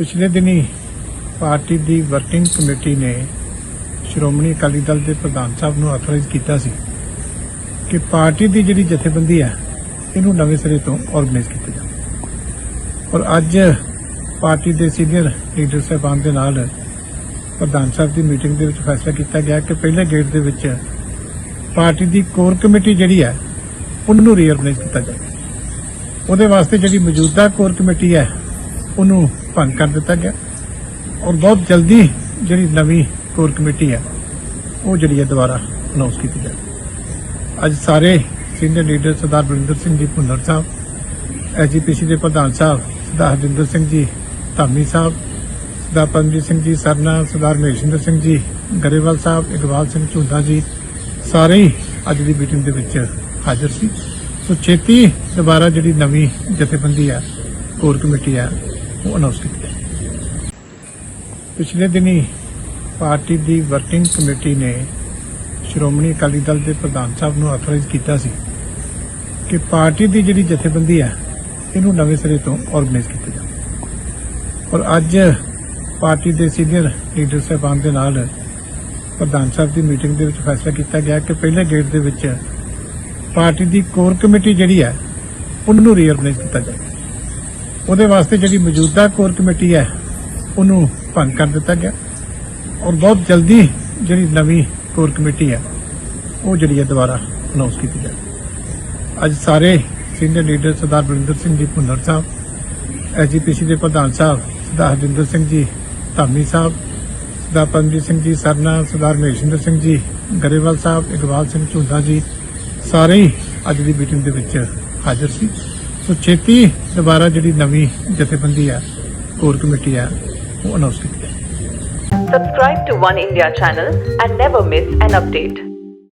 ਪਿਛਲੇ ਦਿਨੀ ਪਾਰਟੀ ਦੀ working committee ਨੇ ਸ਼੍ਰੋਮਣੀ ਅਕਾਲੀ ਦਲ ਦੇ ਪ੍ਰਧਾਨ ਸਾਹਿਬ ਨੂੰ ਆਥੋਰਾਈਜ਼ ਕੀਤਾ ਸੀ ਕਿ ਪਾਰਟੀ ਦੀ ਜਿਹੜੀ ਜਥੇਬੰਦੀ ਹੈ, ਇਹਨੂੰ ਨਵੇਂ ਸਿਰੇ ਤੋਂ ਆਰਗੇਨਾਈਜ਼ ਕੀਤਾ ਜਾਵੇ। ਔਰ ਅੱਜ ਪਾਰਟੀ ਦੇ ਸੀਨੀਅਰ ਲੀਡਰ ਸਾਹਿਬਾਨ ਦੇ ਨਾਲ ਪ੍ਰਧਾਨ ਸਾਹਿਬ ਦੀ ਮੀਟਿੰਗ ਦੇ ਵਿੱਚ ਫੈਸਲਾ ਕੀਤਾ ਗਿਆ ਕਿ ਪਹਿਲੇ ਗੇਟ ਦੇ ਵਿੱਚ ਪਾਰਟੀ ਦੀ ਕੋਰ ਕਮੇਟੀ ਜਿਹੜੀ ਹੈ, ਉਹਨੂੰ ਰੀਆਰਗਨਾਈਜ਼ ਕੀਤਾ ਜਾਵੇ। ਉਹਦੇ ਵਾਸਤੇ ਜਿਹੜੀ ਮੌਜੂਦਾ ਕੋਰ ਕਮੇਟੀ ਹੈ ਉਹਨੂੰ ਭੰਗ ਕਰ ਦਿੱਤਾ ਗਿਆ। ਔਰ ਬਹੁਤ ਜਲਦੀ ਜਿਹੜੀ ਨਵੀਂ ਕੋਰ ਕਮੇਟੀ ਹੈ, ਉਹ ਜਿਹੜੀ ਹੈ ਦੁਬਾਰਾ ਅਨਾਉਂਸ ਕੀਤੀ ਜਾਵੇ। ਅੱਜ ਸਾਰੇ ਸੀਨੀਅਰ ਲੀਡਰ ਸਰਦਾਰ ਬਰਿੰਦਰ ਸਿੰਘ ਜੀ ਭੁੰਨਰ ਸਾਹਿਬ ਐਜੀਪੀਸੀ ਦੇ ਪ੍ਰਧਾਨ ਸਾਹਿਬ, ਸਰਦਾਰ ਹਰਜਿੰਦਰ ਸਿੰਘ ਜੀ, ਧਾਮੀ ਸਾਹਿਬ, ਸਰਦਾਰ ਪਰਮਜੀਤ ਸਿੰਘ ਜੀ, ਸਰਨਾ, ਸਰਦਾਰ ਮਹੇਸ਼ਿੰਦਰ ਸਿੰਘ ਜੀ, ਗਰੇਵਾਲ ਸਾਹਿਬ, ਇਕਬਾਲ ਸਿੰਘ ਝੁੰਦਾ ਜੀ, ਸਾਰੇ ਹੀ ਅੱਜ ਦੀ ਮੀਟਿੰਗ ਦੇ ਵਿੱਚ ਹਾਜ਼ਰ ਸੀ। ਸੋ ਛੇਤੀ ਦੁਬਾਰਾ ਜਿਹੜੀ ਨਵੀਂ ਜਥੇਬੰਦੀ ਆ ਕੋਰ ਕਮੇਟੀ ਆ ਉਹ ਅਨਾਉਂਸ ਕੀਤੀ। ਹੈ ਪਿਛਲੇ ਦਿਨੀ ਪਾਰਟੀ ਦੀ ਵਰਕਿੰਗ ਕਮੇਟੀ ਨੇ ਸ਼੍ਰੋਮਣੀ ਅਕਾਲੀ ਦਲ ਦੇ ਪ੍ਰਧਾਨ ਸਾਹਿਬ ਨੂੰ ਆਥੋਰਾਈਜ਼ ਕੀਤਾ ਸੀ ਕਿ ਪਾਰਟੀ ਦੀ ਜਿਹੜੀ ਜਥੇਬੰਦੀ ਹੈ, ਇਹਨੂੰ ਨਵੇਂ ਸਿਰੇ ਤੋਂ ਆਰਗੇਨਾਈਜ਼ ਕੀਤਾ ਜਾਵੇ। ਔਰ ਅੱਜ ਪਾਰਟੀ ਦੇ ਸੀਨੀਅਰ ਲੀਡਰ ਸਾਹਿਬਾਨ ਦੇ ਨਾਲ ਪ੍ਰਧਾਨ ਸਾਹਿਬ ਦੀ ਮੀਟਿੰਗ ਦੇ ਵਿੱਚ ਫੈਸਲਾ ਕੀਤਾ ਗਿਆ ਕਿ ਪਹਿਲੇ ਗੇਟ ਦੇ ਵਿੱਚ ਪਾਰਟੀ ਦੀ ਕੋਰ ਕਮੇਟੀ ਜਿਹੜੀ ਹੈ, ਉਹਨੂੰ ਰੀਆਰਗਨਾਈਜ਼ ਕੀਤਾ ਜਾਵੇ। ਉਹਦੇ ਵਾਸਤੇ ਜਿਹੜੀ ਮੌਜੂਦਾ ਕੋਰ ਕਮੇਟੀ ਹੈ, ਉਹਨੂੰ ਭੰਗ ਕਰ ਦਿੱਤਾ ਗਿਆ। ਔਰ ਬਹੁਤ ਜਲਦੀ ਜਿਹੜੀ ਨਵੀਂ ਕੋਰ ਕਮੇਟੀ ਹੈ, ਉਹ ਜਿਹੜੀ ਹੈ ਦੁਬਾਰਾ ਅਨਾਉਂਸ ਕੀਤੀ ਜਾਵੇ। ਅੱਜ ਸਾਰੇ ਸੀਨੀਅਰ ਲੀਡਰ ਸਰਦਾਰ ਬਲਿੰਦਰ ਸਿੰਘ ਜੀ ਭੁੰਨਰ ਸਾਹਿਬ ਐਜੀਪੀਸੀ ਦੇ ਪ੍ਰਧਾਨ ਸਾਹਿਬ, ਸਰਦਾਰ ਹਰਜਿੰਦਰ ਸਿੰਘ ਜੀ, ਧਾਮੀ ਸਾਹਿਬ, ਸਰਦਾਰ ਪਰਮਜੀਤ ਸਿੰਘ ਜੀ, ਸਰਨਾ, ਸਰਦਾਰ ਮਹੇਸ਼ਿੰਦਰ ਸਿੰਘ ਜੀ, ਗਰੇਵਾਲ ਸਾਹਿਬ, ਇਕਬਾਲ ਸਿੰਘ ਝੁੰਦਾ ਜੀ, ਸਾਰੇ ਹੀ ਅੱਜ ਦੀ ਮੀਟਿੰਗ ਦੇ ਵਿੱਚ ਹਾਜ਼ਰ ਸੀ। ਸੋ ਛੇਤੀ ਦੁਬਾਰਾ ਜਿਹੜੀ ਨਵੀਂ ਜਥੇਬੰਦੀ ਹੈ ਕੋਰ ਕਮੇਟੀ ਹੈ ਉਹ ਅਨਾਉਂਸ ਕੀਤੀ ਹੈ Subscribe to One India channel and never miss an update.